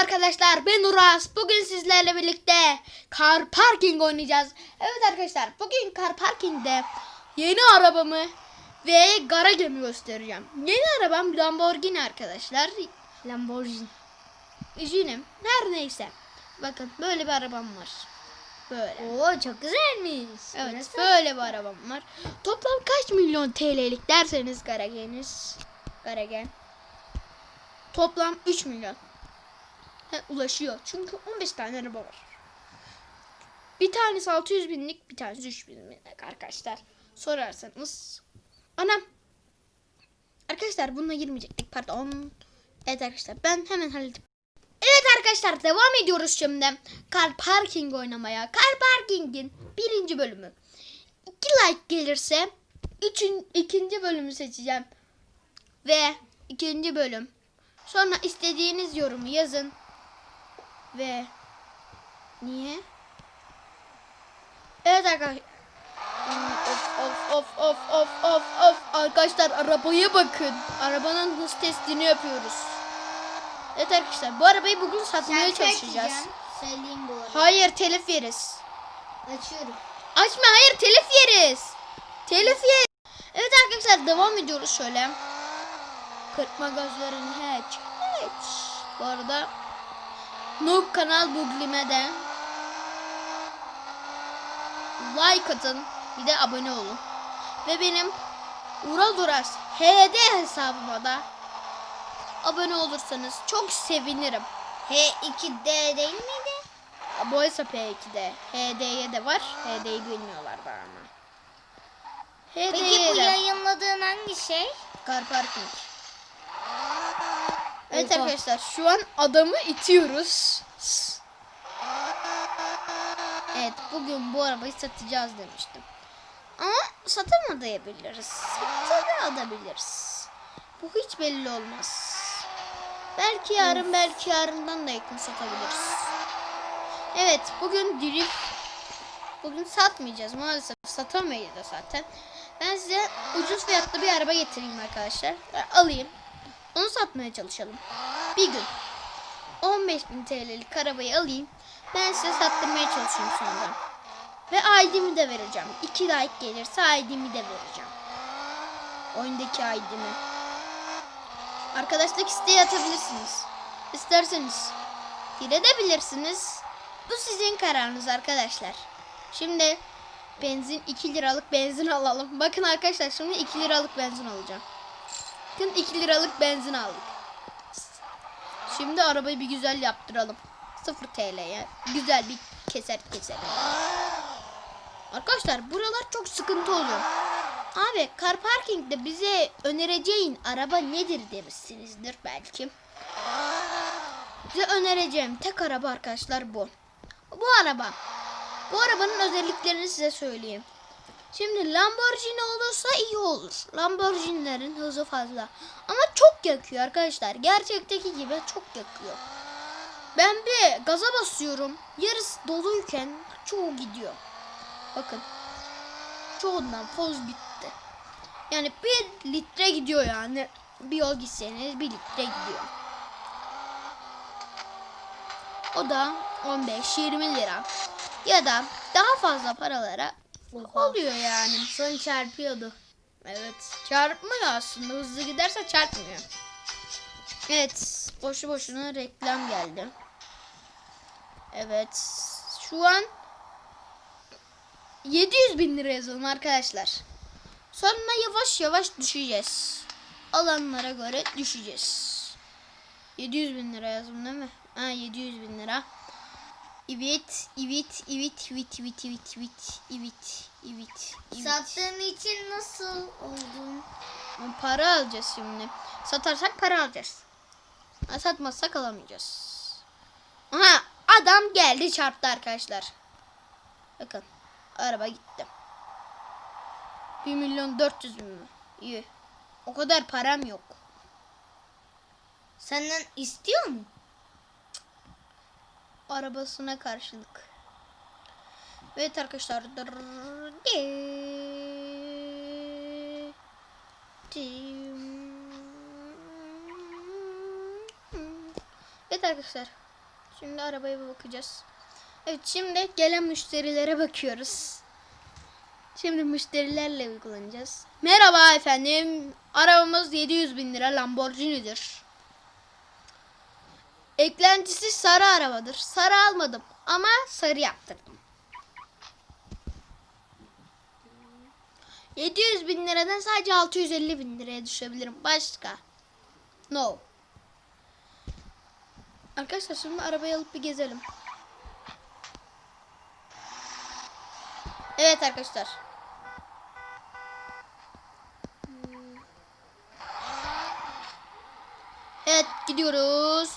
arkadaşlar ben Uras. Bugün sizlerle birlikte Car Parking oynayacağız. Evet arkadaşlar bugün Car Parking'de yeni arabamı ve Garage'mi göstereceğim. Yeni arabam Lamborghini arkadaşlar. Lamborghini. Üzgünüm. Her neyse. Bakın böyle bir arabam var. Böyle. Oo çok güzelmiş. Evet Burası- böyle bir arabam var. Toplam kaç milyon TL'lik derseniz Garage'niz. Garage. Toplam 3 milyon. Ulaşıyor. Çünkü 15 tane araba var. Bir tanesi 600 binlik, bir tanesi 3 binlik arkadaşlar. Sorarsanız. Anam. Arkadaşlar bununla girmeyecektik. Pardon. Evet arkadaşlar ben hemen halledip. Evet arkadaşlar devam ediyoruz şimdi. Car Parking oynamaya. Car Parking'in birinci bölümü. 2 like gelirse üçün, ikinci bölümü seçeceğim. Ve ikinci bölüm. Sonra istediğiniz yorumu yazın. Ve niye? Evet arkadaşlar. Of of of of of of arkadaşlar arabaya bakın. Arabanın hız testini yapıyoruz. Evet arkadaşlar bu arabayı bugün satmaya Şarkı çalışacağız. Söyleyeyim bu arada. Hayır telif yeriz. Açıyorum. Açma hayır telif yeriz. Telif yeriz. Evet arkadaşlar devam ediyoruz şöyle. Kırpma gözlerini hiç. Hiç. Bu arada Noob kanal Buglime de like atın. Bir de abone olun. Ve benim Ural Duras HD hesabıma da abone olursanız çok sevinirim. H2D değil miydi? Bu hesap H2'de. HD'ye de var. HD'yi bilmiyorlar daha ama. HD'ye Peki bu de. yayınladığın hangi şey? Car parking. Evet Oha. arkadaşlar şu an adamı itiyoruz. Evet bugün bu arabayı satacağız demiştim. Ama satamayabiliriz. Satabiliriz. Bu hiç belli olmaz. Belki yarın belki yarından da yakın satabiliriz. Evet bugün drift bugün satmayacağız maalesef satamayız da zaten. Ben size ucuz fiyatlı bir araba getireyim arkadaşlar. Alayım. Onu satmaya çalışalım. Bir gün 15.000 TL'lik arabayı alayım. Ben size sattırmaya çalışayım sonra. Ve ID'mi de vereceğim. 2 like gelirse ID'mi de vereceğim. Oyundaki ID'mi. Arkadaşlık isteği atabilirsiniz. İsterseniz girebilirsiniz. Bu sizin kararınız arkadaşlar. Şimdi benzin 2 liralık benzin alalım. Bakın arkadaşlar şimdi 2 liralık benzin alacağım. Bakın 2 liralık benzin aldık. Şimdi arabayı bir güzel yaptıralım. 0 TL'ye güzel bir keser keselim. Arkadaşlar buralar çok sıkıntı oluyor. Abi car parkingde bize önereceğin araba nedir demişsinizdir belki. Size önereceğim tek araba arkadaşlar bu. Bu araba. Bu arabanın özelliklerini size söyleyeyim. Şimdi Lamborghini olursa iyi olur. Lamborghini'lerin hızı fazla. Ama çok yakıyor arkadaşlar. Gerçekteki gibi çok yakıyor. Ben bir gaza basıyorum. Yarısı doluyken çoğu gidiyor. Bakın. Çoğundan foz bitti. Yani bir litre gidiyor yani. Bir yol gitseniz bir litre gidiyor. O da 15-20 lira. Ya da daha fazla paralara oluyor yani. Son çarpıyordu. Evet. Çarpmıyor aslında. Hızlı giderse çarpmıyor. Evet. Boşu boşuna reklam geldi. Evet. Şu an 700 bin lira yazalım arkadaşlar. Sonra yavaş yavaş düşeceğiz. Alanlara göre düşeceğiz. 700 bin lira yazdım değil mi? Ha 700 bin lira. Evet, evet, evet, evet, evet, evet, evet, evet, evet, evet. Sattığın için nasıl oldun? Para alacağız şimdi. Satarsak para alacağız. Satmazsak alamayacağız. Aha adam geldi çarptı arkadaşlar. Bakın araba gitti. 1 milyon 400 bin mi? İyi. O kadar param yok. Senden istiyor mu? Arabasına karşılık. Evet arkadaşlar. Evet arkadaşlar. Şimdi arabaya bir bakacağız. Evet şimdi gelen müşterilere bakıyoruz. Şimdi müşterilerle uygulanacağız. Merhaba efendim. Arabamız 700 bin lira Lamborghini'dir. Eklentisi sarı arabadır. Sarı almadım ama sarı yaptırdım. 700 bin liradan sadece 650 bin liraya düşebilirim. Başka? No. Arkadaşlar şimdi arabayı alıp bir gezelim. Evet arkadaşlar. Evet gidiyoruz.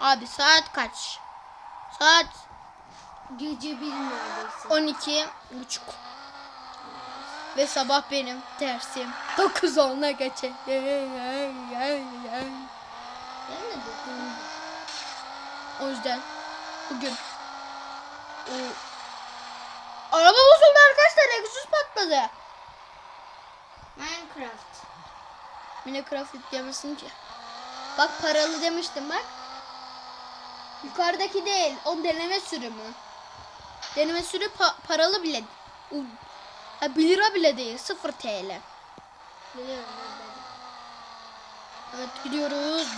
Abi saat kaç? Saat Gece bir neredeyse. 12 buçuk. Ve sabah benim dersim 9 olana geçe. O yüzden bugün o araba bozuldu arkadaşlar. Egzoz patladı. Minecraft. Minecraft yüklemesin ki. Bak paralı demiştim bak. Yukarıdaki değil. O deneme sürümü. Deneme sürü pa- paralı bile. Ha, 1 lira bile değil. 0 TL. Biliyorum. Evet gidiyoruz.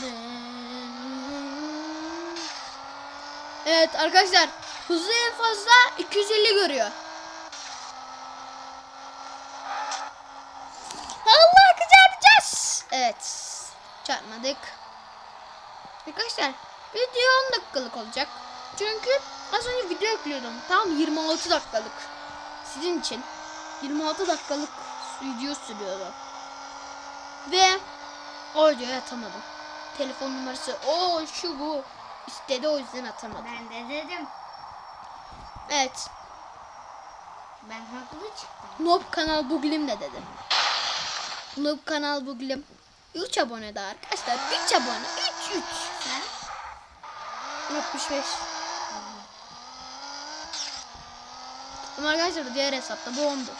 Evet arkadaşlar hızı en fazla 250 görüyor. Allah çarpacağız. Evet çarpmadık. Arkadaşlar video 10 dakikalık olacak. Çünkü az önce video yüklüyordum. Tam 26 dakikalık. Sizin için 26 dakikalık video sürüyordu. Ve o videoyu atamadım. Telefon numarası o şu bu istedi o yüzden atamadım. Ben de dedim. Evet. Ben haklı çıktım. Noob kanal buglim de dedim. Noob kanal buglim 3 abone daha arkadaşlar. 3 abone. 3 3. Sen? 65. Ama arkadaşlar diğer hesapta bu 10'dur.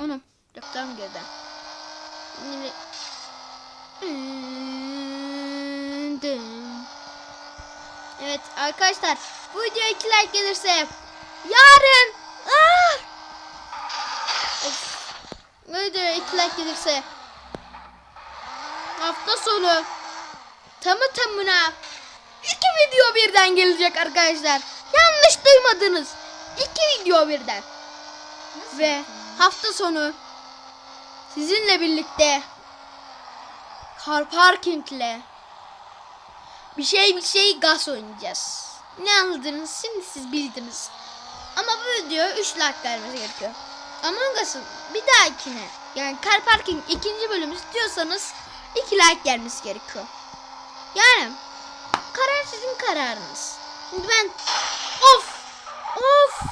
Onu reklam girdi. Yine- Evet arkadaşlar bu videoya 2 like gelirse yarın 2 like gelirse hafta sonu tamı tamına iki video birden gelecek arkadaşlar. Yanlış duymadınız. İki video birden. Nasıl? Ve hafta sonu sizinle birlikte car parkingle bir şey bir şey gaz oynayacağız. Ne anladınız? Şimdi siz bildiniz. Ama bu video 3 like gelmesi gerekiyor. Among Us'ın bir dahakine yani car parking ikinci bölüm istiyorsanız 2 like gelmesi gerekiyor. Yani karar sizin kararınız. Şimdi ben of of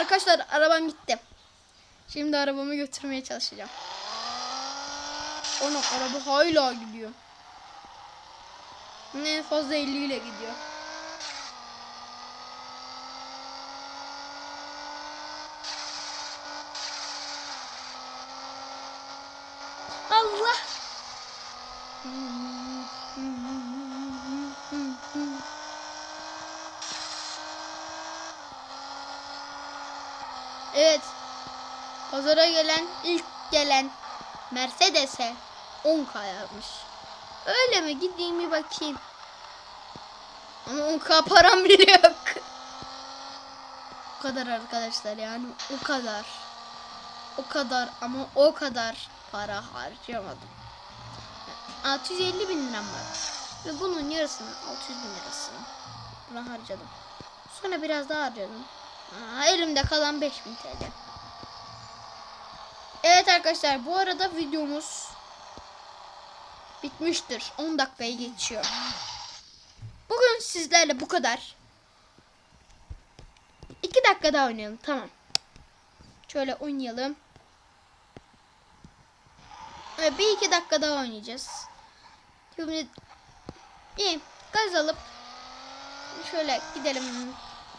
Arkadaşlar arabam gitti. Şimdi arabamı götürmeye çalışacağım. Ona araba hala gidiyor. En fazla 50 ile gidiyor. Allah. Evet. Pazara gelen ilk gelen Mercedes'e 10k yazmış. Öyle mi? Gideyim bir bakayım. Ama 10k param bile yok. O kadar arkadaşlar yani o kadar. O kadar ama o kadar para harcamadım. 650 bin liram var. Ve bunun yarısını 600 bin lirasını buna harcadım. Sonra biraz daha harcadım. Aa, elimde kalan 5000 TL. Evet arkadaşlar bu arada videomuz bitmiştir. 10 dakikayı geçiyor. Bugün sizlerle bu kadar. 2 dakika daha oynayalım tamam. Şöyle oynayalım. Evet, bir iki dakika daha oynayacağız. Şimdi iyi gaz alıp şöyle gidelim.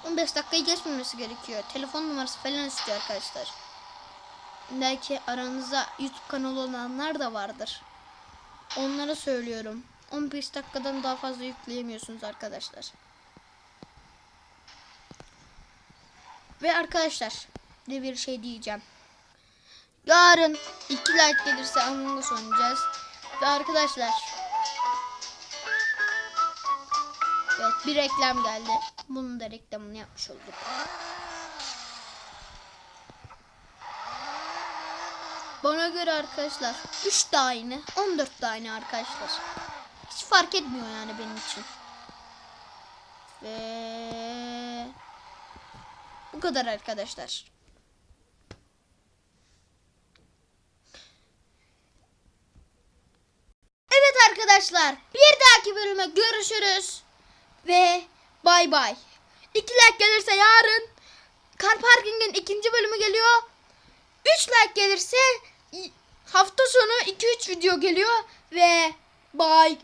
15 dakikayı geçmemesi gerekiyor. Telefon numarası falan istiyor arkadaşlar. Belki aranızda YouTube kanalı olanlar da vardır. Onlara söylüyorum. 15 dakikadan daha fazla yükleyemiyorsunuz arkadaşlar. Ve arkadaşlar bir şey diyeceğim. Yarın 2 like gelirse Among Us oynayacağız. Ve arkadaşlar Evet bir reklam geldi. Bunun da reklamını yapmış olduk. Bana göre arkadaşlar 3 de aynı 14 de aynı arkadaşlar. Hiç fark etmiyor yani benim için. Ve bu kadar arkadaşlar. Evet arkadaşlar bir dahaki bölüme görüşürüz. Ve bay bay. 2 like gelirse yarın Car Parking'in ikinci bölümü geliyor. 3 like gelirse hafta sonu 2-3 video geliyor ve bye